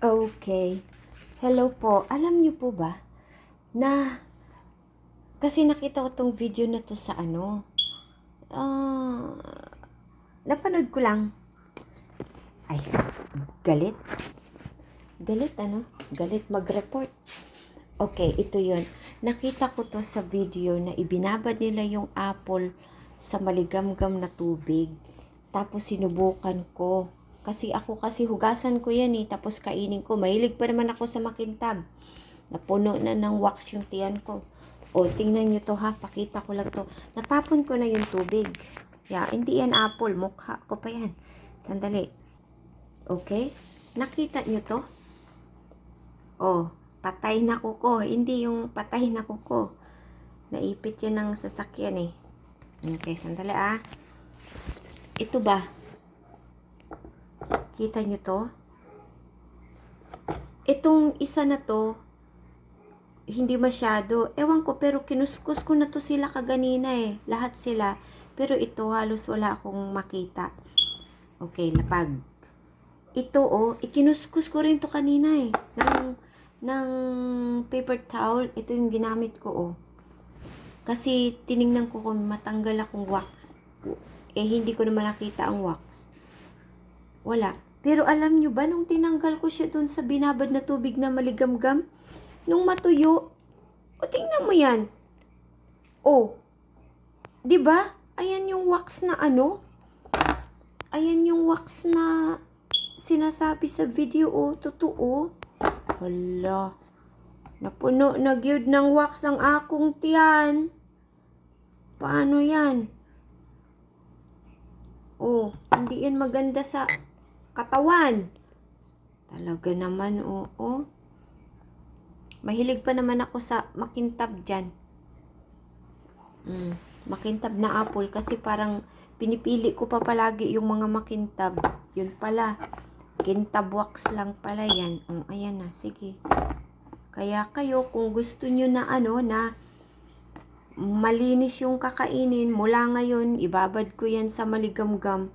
Okay. Hello po. Alam niyo po ba na kasi nakita ko tong video na to sa ano. Ah, napanood ko lang. Ay, galit. Galit ano? Galit mag-report. Okay, ito yun. Nakita ko to sa video na ibinabad nila yung apple sa maligamgam na tubig. Tapos sinubukan ko. Kasi ako kasi hugasan ko yan eh. Tapos kainin ko. Mahilig pa naman ako sa makintab. Napuno na ng wax yung tiyan ko. O, tingnan nyo to ha. Pakita ko lang to. Natapon ko na yung tubig. Yeah, hindi yan apple. Mukha ko pa yan. Sandali. Okay? Nakita nyo to? Oh, patay na kuko. Hindi yung patay na kuko. Naipit yan ng sasakyan eh. Okay, sandali ah. Ito ba? Kita nyo to? Itong isa na to, hindi masyado. Ewan ko, pero kinuskus ko na to sila kaganina eh. Lahat sila. Pero ito, halos wala akong makita. Okay, lapag. Ito oh, ikinuskus ko rin to kanina eh. Ng, ng paper towel. Ito yung ginamit ko oh. Kasi tiningnan ko kung matanggal akong wax. Eh, hindi ko naman nakita ang wax. Wala. Pero alam nyo ba, nung tinanggal ko siya dun sa binabad na tubig na maligamgam, nung matuyo, o tingnan mo yan. Oh, di ba? Ayan yung wax na ano? Ayan yung wax na sinasabi sa video, oh, totoo. Hala. Napuno na gyud ng wax ang akong tiyan. Paano yan? Oh, hindi yan maganda sa katawan. Talaga naman, oo. Mahilig pa naman ako sa makintab dyan. Mm, makintab na apple kasi parang pinipili ko pa palagi yung mga makintab. Yun pala. Kintab wax lang pala yan. Oh, ayan na, sige. Kaya kayo, kung gusto nyo na ano, na malinis yung kakainin, mula ngayon, ibabad ko yan sa maligamgam.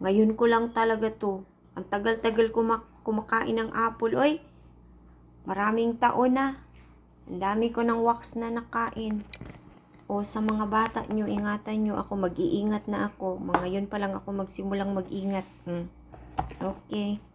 Ngayon ko lang talaga to. Ang tagal-tagal kumak kumakain ng apple. Oy, maraming taon na. Ang dami ko ng wax na nakain. O sa mga bata nyo, ingatan nyo ako. Mag-iingat na ako. Mga yun pa lang ako magsimulang mag-ingat. Hmm. Okay.